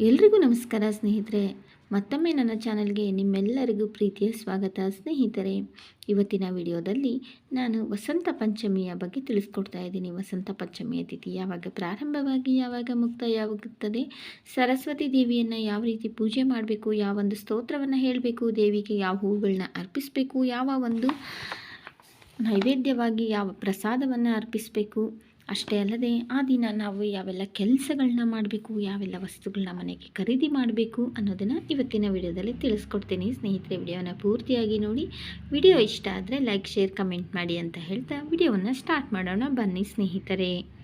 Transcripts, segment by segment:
ಎಲ್ರಿಗೂ ನಮಸ್ಕಾರ ಸ್ನೇಹಿತರೆ. ಮತ್ತೊಮ್ಮೆ ನನ್ನ ಚಾನಲ್ಗೆ ನಿಮ್ಮೆಲ್ಲರಿಗೂ ಪ್ರೀತಿಯ ಸ್ವಾಗತ ಸ್ನೇಹಿತರೆ. ಇವತ್ತಿನ ವಿಡಿಯೋದಲ್ಲಿ ನಾನು ವಸಂತ ಪಂಚಮಿಯ ಬಗ್ಗೆ ತಿಳಿಸ್ಕೊಡ್ತಾ ಇದ್ದೀನಿ. ವಸಂತ ಪಂಚಮಿಯ ತಿಥಿ ಯಾವಾಗ ಪ್ರಾರಂಭವಾಗಿ ಯಾವಾಗ ಮುಕ್ತಾಯವಾಗುತ್ತದೆ? ಸರಸ್ವತಿ ದೇವಿಯನ್ನು ಯಾವ ರೀತಿ ಪೂಜೆ ಮಾಡಬೇಕು? ಯಾವ ಒಂದು ಸ್ತೋತ್ರವನ್ನು ಹೇಳಬೇಕು? ದೇವಿಗೆ ಯಾವ ಹೂವುಗಳನ್ನ ಅರ್ಪಿಸಬೇಕು? ಯಾವ ಒಂದು ನೈವೇದ್ಯವಾಗಿ ಯಾವ ಪ್ರಸಾದವನ್ನು ಅರ್ಪಿಸಬೇಕು? ಅಷ್ಟೇ ಅಲ್ಲದೆ ಆ ದಿನ ನಾವು ಯಾವೆಲ್ಲ ಕೆಲಸಗಳನ್ನ ಮಾಡಬೇಕು, ಯಾವೆಲ್ಲ ವಸ್ತುಗಳನ್ನ ಮನೆಗೆ ಖರೀದಿ ಮಾಡಬೇಕು ಅನ್ನೋದನ್ನು ಇವತ್ತಿನ ವಿಡಿಯೋದಲ್ಲಿ ತಿಳಿಸ್ಕೊಡ್ತೀನಿ. ಸ್ನೇಹಿತರೆ, ವಿಡಿಯೋನ ಪೂರ್ತಿಯಾಗಿ ನೋಡಿ. ವಿಡಿಯೋ ಇಷ್ಟ ಆದರೆ ಲೈಕ್ ಶೇರ್ ಕಮೆಂಟ್ ಮಾಡಿ ಅಂತ ಹೇಳ್ತಾ ವಿಡಿಯೋವನ್ನು ಸ್ಟಾರ್ಟ್ ಮಾಡೋಣ. ಬನ್ನಿ ಸ್ನೇಹಿತರೆ.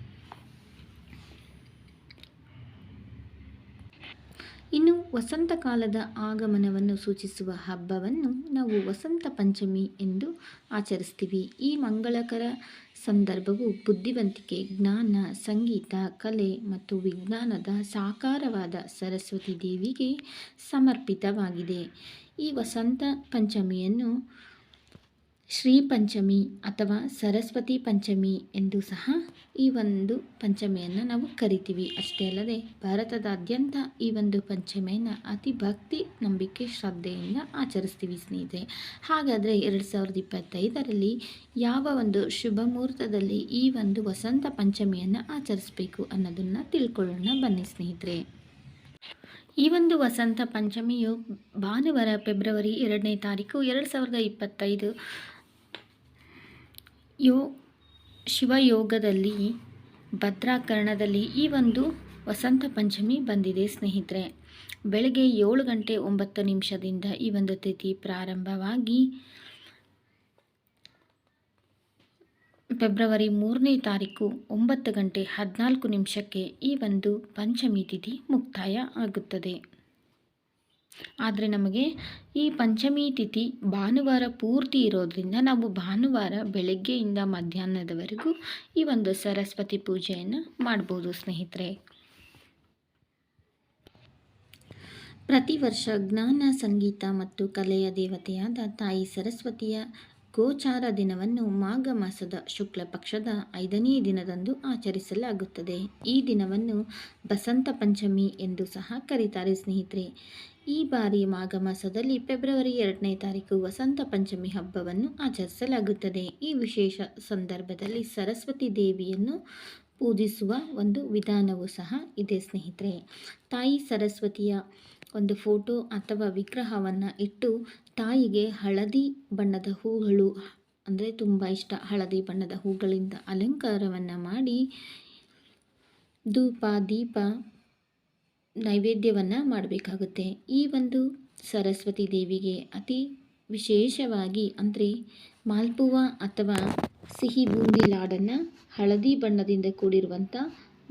ಇನ್ನು ವಸಂತ ಕಾಲದ ಆಗಮನವನ್ನು ಸೂಚಿಸುವ ಹಬ್ಬವನ್ನು ನಾವು ವಸಂತ ಪಂಚಮಿ ಎಂದು ಆಚರಿಸ್ತೀವಿ. ಈ ಮಂಗಳಕರ ಸಂದರ್ಭವು ಬುದ್ಧಿವಂತಿಕೆ, ಜ್ಞಾನ, ಸಂಗೀತ, ಕಲೆ ಮತ್ತು ವಿಜ್ಞಾನದ ಸಾಕಾರವಾದ ಸರಸ್ವತಿ ದೇವಿಗೆ ಸಮರ್ಪಿತವಾಗಿದೆ. ಈ ವಸಂತ ಪಂಚಮಿಯನ್ನು ಶ್ರೀ ಪಂಚಮಿ ಅಥವಾ ಸರಸ್ವತಿ ಪಂಚಮಿ ಎಂದು ಸಹ ಈ ಒಂದು ಪಂಚಮಿಯನ್ನು ನಾವು ಕರಿತೀವಿ. ಅಷ್ಟೇ ಅಲ್ಲದೆ ಭಾರತದಾದ್ಯಂತ ಈ ಒಂದು ಪಂಚಮಿಯನ್ನು ಅತಿ ಭಕ್ತಿ ನಂಬಿಕೆ ಶ್ರದ್ಧೆಯಿಂದ ಆಚರಿಸ್ತೀವಿ ಸ್ನೇಹಿತರೆ. ಹಾಗಾದರೆ ಎರಡು ಸಾವಿರದ ಇಪ್ಪತ್ತೈದರಲ್ಲಿ ಯಾವ ಒಂದು ಶುಭ ಮುಹೂರ್ತದಲ್ಲಿ ಈ ಒಂದು ವಸಂತ ಪಂಚಮಿಯನ್ನು ಆಚರಿಸಬೇಕು ಅನ್ನೋದನ್ನು ತಿಳ್ಕೊಳ್ಳೋಣ ಬನ್ನಿ ಸ್ನೇಹಿತರೆ. ಈ ಒಂದು ವಸಂತ ಪಂಚಮಿಯು ಭಾನುವಾರ, ಫೆಬ್ರವರಿ ಎರಡನೇ ತಾರೀಕು ಎರಡು ಸಾವಿರದ ಇಪ್ಪತ್ತೈದು ಯೋ, ಶಿವಯೋಗದಲ್ಲಿ, ಭದ್ರಾಕರಣದಲ್ಲಿ ಈ ಒಂದು ವಸಂತ ಪಂಚಮಿ ಬಂದಿದೆ ಸ್ನೇಹಿತರೆ. ಬೆಳಗ್ಗೆ ಏಳು ಗಂಟೆ ಒಂಬತ್ತು ನಿಮಿಷದಿಂದ ಈ ಒಂದು ತಿಥಿ ಪ್ರಾರಂಭವಾಗಿ ಫೆಬ್ರವರಿ ಮೂರನೇ ತಾರೀಕು ಒಂಬತ್ತು ಗಂಟೆ ಹದಿನಾಲ್ಕು ನಿಮಿಷಕ್ಕೆ ಈ ಒಂದು ಪಂಚಮಿ ತಿಥಿ ಮುಕ್ತಾಯ ಆಗುತ್ತದೆ. ಆದರೆ ನಮಗೆ ಈ ಪಂಚಮಿ ತಿಥಿ ಭಾನುವಾರ ಪೂರ್ತಿ ಇರೋದರಿಂದ ನಾವು ಭಾನುವಾರ ಬೆಳಗ್ಗೆಯಿಂದ ಮಧ್ಯಾಹ್ನದವರೆಗೂ ಈ ಒಂದು ಸರಸ್ವತಿ ಪೂಜೆಯನ್ನು ಮಾಡ್ಬೋದು ಸ್ನೇಹಿತರೆ. ಪ್ರತಿ ವರ್ಷ ಜ್ಞಾನ ಸಂಗೀತ ಮತ್ತು ಕಲೆಯ ದೇವತೆಯಾದ ತಾಯಿ ಸರಸ್ವತಿಯ ಗೋಚಾರ ದಿನವನ್ನು ಮಾಘ ಮಾಸದ ಶುಕ್ಲ ಪಕ್ಷದ ಐದನೇ ದಿನದಂದು ಆಚರಿಸಲಾಗುತ್ತದೆ. ಈ ದಿನವನ್ನು ಬಸಂತ ಪಂಚಮಿ ಎಂದು ಸಹ ಕರೀತಾರೆ ಸ್ನೇಹಿತರೆ. ಈ ಬಾರಿ ಮಾಘ ಮಾಸದಲ್ಲಿ ಫೆಬ್ರವರಿ ಎರಡನೇ ತಾರೀಕು ವಸಂತ ಪಂಚಮಿ ಹಬ್ಬವನ್ನು ಆಚರಿಸಲಾಗುತ್ತದೆ. ಈ ವಿಶೇಷ ಸಂದರ್ಭದಲ್ಲಿ ಸರಸ್ವತಿ ದೇವಿಯನ್ನು ಪೂಜಿಸುವ ಒಂದು ವಿಧಾನವು ಸಹ ಇದೆ ಸ್ನೇಹಿತರೆ. ತಾಯಿ ಸರಸ್ವತಿಯ ಒಂದು ಫೋಟೋ ಅಥವಾ ವಿಗ್ರಹವನ್ನು ಇಟ್ಟು ತಾಯಿಗೆ ಹಳದಿ ಬಣ್ಣದ ಹೂಗಳು, ಅಂದರೆ ತುಂಬ ಇಷ್ಟ, ಹಳದಿ ಬಣ್ಣದ ಹೂಗಳಿಂದ ಅಲಂಕಾರವನ್ನು ಮಾಡಿ ಧೂಪ, ದೀಪ ನೈವೇದ್ಯವನ್ನು ಮಾಡಬೇಕಾಗುತ್ತೆ. ಈ ಒಂದು ಸರಸ್ವತಿ ದೇವಿಗೆ ಅತಿ ವಿಶೇಷವಾಗಿ, ಅಂದರೆ ಮಾಲ್ಪುವ ಅಥವಾ ಸಿಹಿ ಬೂಂದಿ ಲಾಡನ್ನು ಹಳದಿ ಬಣ್ಣದಿಂದ ಕೂಡಿರುವಂಥ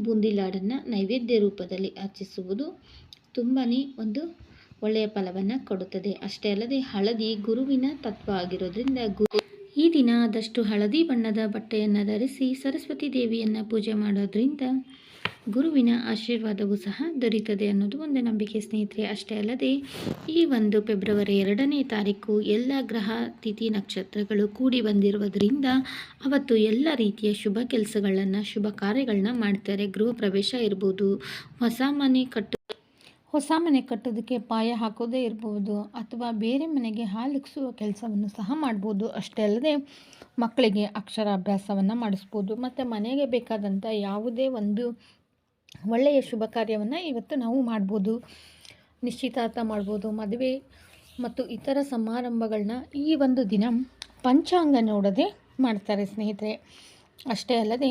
ಬೂಂದಿ ಲಾಡನ್ನು ನೈವೇದ್ಯ ರೂಪದಲ್ಲಿ ಅರ್ಚಿಸುವುದು ತುಂಬಾ ಒಂದು ಒಳ್ಳೆಯ ಫಲವನ್ನು ಕೊಡುತ್ತದೆ. ಅಷ್ಟೇ ಅಲ್ಲದೆ ಹಳದಿ ಗುರುವಿನ ತತ್ವ ಆಗಿರೋದ್ರಿಂದ ಗುರು ಈ ದಿನ ಆದಷ್ಟು ಹಳದಿ ಬಣ್ಣದ ಬಟ್ಟೆಯನ್ನು ಧರಿಸಿ ಸರಸ್ವತಿ ದೇವಿಯನ್ನು ಪೂಜೆ ಮಾಡೋದ್ರಿಂದ ಗುರುವಿನ ಆಶೀರ್ವಾದವೂ ಸಹ ದೊರೀತದೆ ಅನ್ನೋದು ಒಂದು ನಂಬಿಕೆ ಸ್ನೇಹಿತರೆ. ಅಷ್ಟೇ ಅಲ್ಲದೆ ಈ ಒಂದು ಫೆಬ್ರವರಿ ಎರಡನೇ ತಾರೀಕು ಎಲ್ಲ ಗ್ರಹ, ತಿಥಿ, ನಕ್ಷತ್ರಗಳು ಕೂಡಿ ಬಂದಿರುವುದರಿಂದ ಅವತ್ತು ಎಲ್ಲ ರೀತಿಯ ಶುಭ ಕೆಲಸಗಳನ್ನು, ಶುಭ ಕಾರ್ಯಗಳನ್ನ ಮಾಡ್ತಾರೆ. ಗೃಹ ಪ್ರವೇಶ ಇರ್ಬೋದು, ಹೊಸ ಮನೆ ಕಟ್ಟು ಹೊಸ ಮನೆ ಕಟ್ಟೋದಕ್ಕೆ ಪಾಯ ಹಾಕೋದೇ ಇರ್ಬೋದು ಅಥವಾ ಬೇರೆ ಮನೆಗೆ ಹಾಲಿಕ್ಸುವ ಕೆಲಸವನ್ನು ಸಹ ಮಾಡ್ಬೋದು. ಅಷ್ಟೇ ಅಲ್ಲದೆ ಮಕ್ಕಳಿಗೆ ಅಕ್ಷರಾಭ್ಯಾಸವನ್ನು ಮಾಡಿಸ್ಬೋದು. ಮತ್ತು ಮನೆಗೆ ಬೇಕಾದಂಥ ಯಾವುದೇ ಒಂದು ಒಳ್ಳೆಯ ಶುಭ ಕಾರ್ಯವನ್ನು ಇವತ್ತು ನಾವು ಮಾಡ್ಬೋದು. ನಿಶ್ಚಿತಾರ್ಥ ಮಾಡ್ಬೋದು. ಮದುವೆ ಮತ್ತು ಇತರ ಸಮಾರಂಭಗಳನ್ನ ಈ ಒಂದು ದಿನ ಪಂಚಾಂಗ ನೋಡದೆ ಮಾಡ್ತಾರೆ ಸ್ನೇಹಿತರೆ. ಅಷ್ಟೇ ಅಲ್ಲದೆ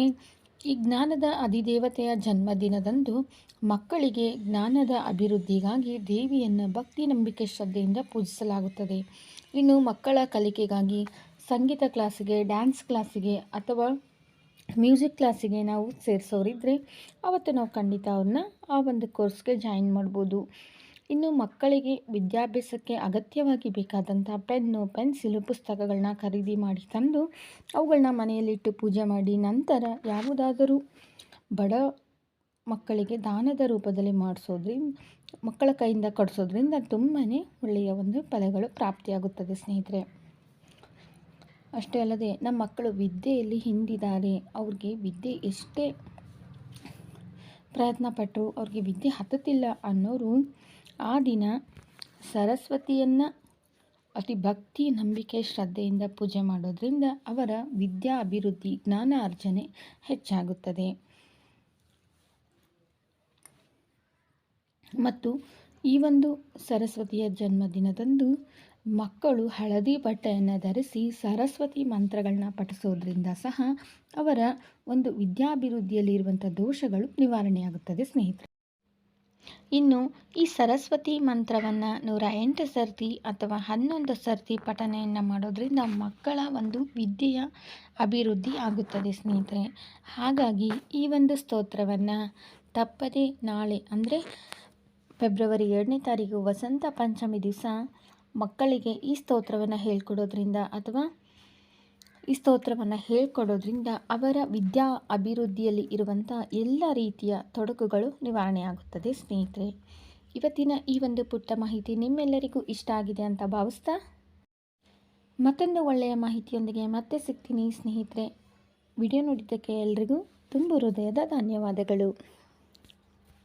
ಈ ಜ್ಞಾನದ ಅಧಿದೇವತೆಯ ಜನ್ಮದಿನದಂದು ಮಕ್ಕಳಿಗೆ ಜ್ಞಾನದ ಅಭಿವೃದ್ಧಿಗಾಗಿ ದೇವಿಯನ್ನು ಭಕ್ತಿ ನಂಬಿಕೆ ಶ್ರದ್ಧೆಯಿಂದ ಪೂಜಿಸಲಾಗುತ್ತದೆ. ಇನ್ನು ಮಕ್ಕಳ ಕಲಿಕೆಗಾಗಿ ಸಂಗೀತ ಕ್ಲಾಸಿಗೆ, ಡ್ಯಾನ್ಸ್ ಕ್ಲಾಸಿಗೆ ಅಥವಾ ಮ್ಯೂಸಿಕ್ ಕ್ಲಾಸಿಗೆ ನಾವು ಸೇರಿಸೋರಿದ್ದರೆ ಅವತ್ತು ನಾವು ಖಂಡಿತ ಅವ್ರನ್ನ ಆ ಒಂದು ಕೋರ್ಸ್ಗೆ ಜಾಯಿನ್ ಮಾಡ್ಬೋದು. ಇನ್ನು ಮಕ್ಕಳಿಗೆ ವಿದ್ಯಾಭ್ಯಾಸಕ್ಕೆ ಅಗತ್ಯವಾಗಿ ಬೇಕಾದಂಥ ಪೆನ್ನು, ಪೆನ್ಸಿಲು ಪುಸ್ತಕಗಳನ್ನ ಖರೀದಿ ಮಾಡಿ ತಂದು ಅವುಗಳನ್ನ ಮನೆಯಲ್ಲಿಟ್ಟು ಪೂಜೆ ಮಾಡಿ ನಂತರ ಯಾವುದಾದರೂ ಬಡ ಮಕ್ಕಳಿಗೆ ದಾನದ ರೂಪದಲ್ಲಿ ಮಾಡಿಸೋದ್ರಿಂದ ಮಕ್ಕಳ ಕೈಯಿಂದ ಕಟ್ಸೋದ್ರಿಂದ ತುಂಬಾ ಒಳ್ಳೆಯ ಒಂದು ಫಲಗಳು ಪ್ರಾಪ್ತಿಯಾಗುತ್ತದೆ ಸ್ನೇಹಿತರೆ. ಅಷ್ಟೇ ಅಲ್ಲದೆ ನಮ್ಮ ಮಕ್ಕಳು ವಿದ್ಯೆಯಲ್ಲಿ ಹಿಂದಿದ್ದಾರೆ, ಅವ್ರಿಗೆ ವಿದ್ಯೆ ಎಷ್ಟೇ ಪ್ರಯತ್ನ ಪಟ್ಟರು ಅವ್ರಿಗೆ ವಿದ್ಯೆ ಹತ್ತುತ್ತಿಲ್ಲ ಅನ್ನೋರು ಆ ದಿನ ಸರಸ್ವತಿಯನ್ನು ಅತಿ ಭಕ್ತಿ, ನಂಬಿಕೆ, ಶ್ರದ್ಧೆಯಿಂದ ಪೂಜೆ ಮಾಡೋದರಿಂದ ಅವರ ವಿದ್ಯಾ, ಅಭಿವೃದ್ಧಿ, ಜ್ಞಾನ ಅರ್ಜನೆ ಹೆಚ್ಚಾಗುತ್ತದೆ. ಮತ್ತು ಈ ಒಂದು ಸರಸ್ವತಿಯ ಜನ್ಮದಿನದಂದು ಮಕ್ಕಳು ಹಳದಿ ಬಟ್ಟೆಯನ್ನು ಧರಿಸಿ ಸರಸ್ವತಿ ಮಂತ್ರಗಳನ್ನ ಪಠಿಸೋದ್ರಿಂದ ಸಹ ಅವರ ಒಂದು ವಿದ್ಯಾಭಿವೃದ್ಧಿಯಲ್ಲಿರುವಂಥ ದೋಷಗಳು ನಿವಾರಣೆಯಾಗುತ್ತದೆ, ಸ್ನೇಹಿತರೆ. ಇನ್ನು, ಈ ಸರಸ್ವತಿ ಮಂತ್ರವನ್ನು ನೂರ ಎಂಟು ಸರ್ತಿ ಅಥವಾ ಹನ್ನೊಂದು ಸರ್ತಿ ಪಠನೆಯನ್ನು ಮಾಡೋದ್ರಿಂದ ಮಕ್ಕಳ ಒಂದು ವಿದ್ಯೆಯ ಅಭಿವೃದ್ಧಿ ಆಗುತ್ತದೆ ಸ್ನೇಹಿತರೆ. ಹಾಗಾಗಿ ಈ ಒಂದು ಸ್ತೋತ್ರವನ್ನು ತಪ್ಪದೆ ನಾಳೆ, ಅಂದರೆ ಫೆಬ್ರವರಿ ಎರಡನೇ ತಾರೀಕು ವಸಂತ ಪಂಚಮಿ ದಿವಸ ಮಕ್ಕಳಿಗೆ ಈ ಸ್ತೋತ್ರವನ್ನು ಹೇಳ್ಕೊಡೋದ್ರಿಂದ ಅಥವಾ ಈ ಸ್ತೋತ್ರವನ್ನು ಹೇಳ್ಕೊಡೋದ್ರಿಂದ ಅವರ ವಿದ್ಯಾ ಅಭಿವೃದ್ಧಿಯಲ್ಲಿ ಇರುವಂಥ ಎಲ್ಲ ರೀತಿಯ ತೊಡಕುಗಳು ನಿವಾರಣೆಯಾಗುತ್ತದೆ, ಸ್ನೇಹಿತರೆ. ಇವತ್ತಿನ ಈ ಒಂದು ಪುಟ್ಟ ಮಾಹಿತಿ ನಿಮ್ಮೆಲ್ಲರಿಗೂ ಇಷ್ಟ ಆಗಿದೆ ಅಂತ ಭಾವಿಸ್ತಾ ಮತ್ತೊಂದು ಒಳ್ಳೆಯ ಮಾಹಿತಿಯೊಂದಿಗೆ ಮತ್ತೆ ಸಿಗ್ತೀನಿ, ಸ್ನೇಹಿತರೆ. ವಿಡಿಯೋ ನೋಡಿದ್ದಕ್ಕೆ ಎಲ್ರಿಗೂ ತುಂಬ ಹೃದಯದ ಧನ್ಯವಾದಗಳು.